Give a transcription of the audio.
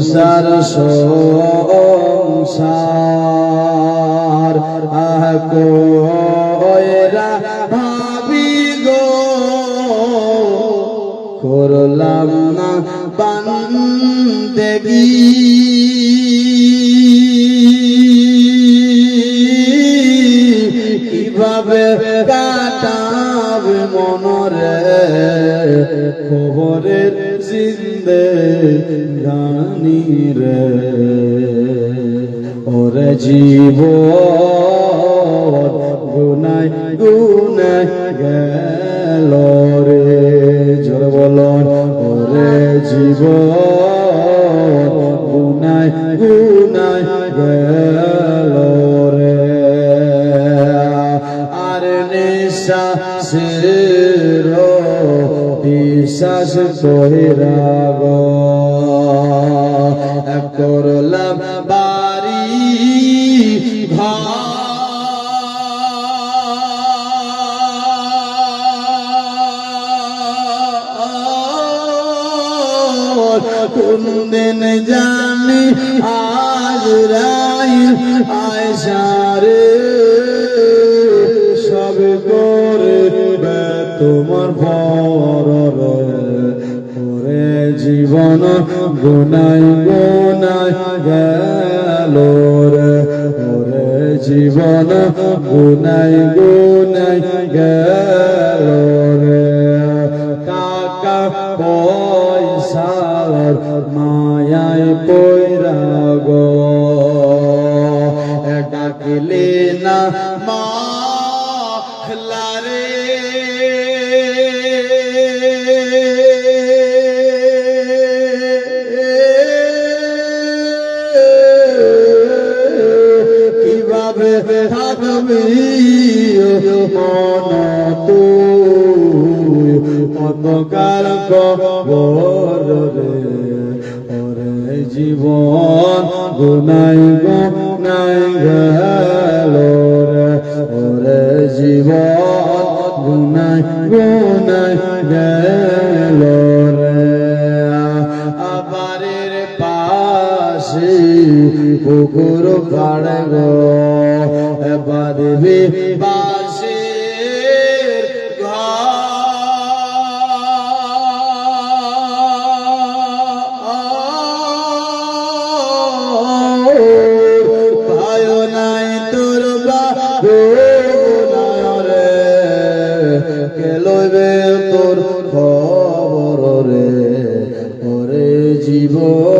মুসার সংসার। আহ কোয়রা ভাবি গো করলাম না বান্দেগি। কীভাবে কাটাবে মনরে? খবরের জিন্দে গানি রে। ওরে জীব গুনাই গুনাই গেল রে। জোর বলন, ওরে জীব গুনাই গুনাই গেল বিশ্বাস কহিরা গো করলাম বাড়ি ঘর। জানি আজ রাই আয়সারে। সব তোমার ভর ওরে জীবন গুনাই গুনাই গেল রে। জীবন গুনাই গুনাই গেল রে। কাকা পয়সার মায়ায় থাকবি মন তুই অন্ধকার কবর রে ওরে জীবন গুনাই গুনাই গেল রে ওরে জীবন, গুনাই গুনাই, গেল। পাশে পুকুর কাড় গো রে? ওরে জীবন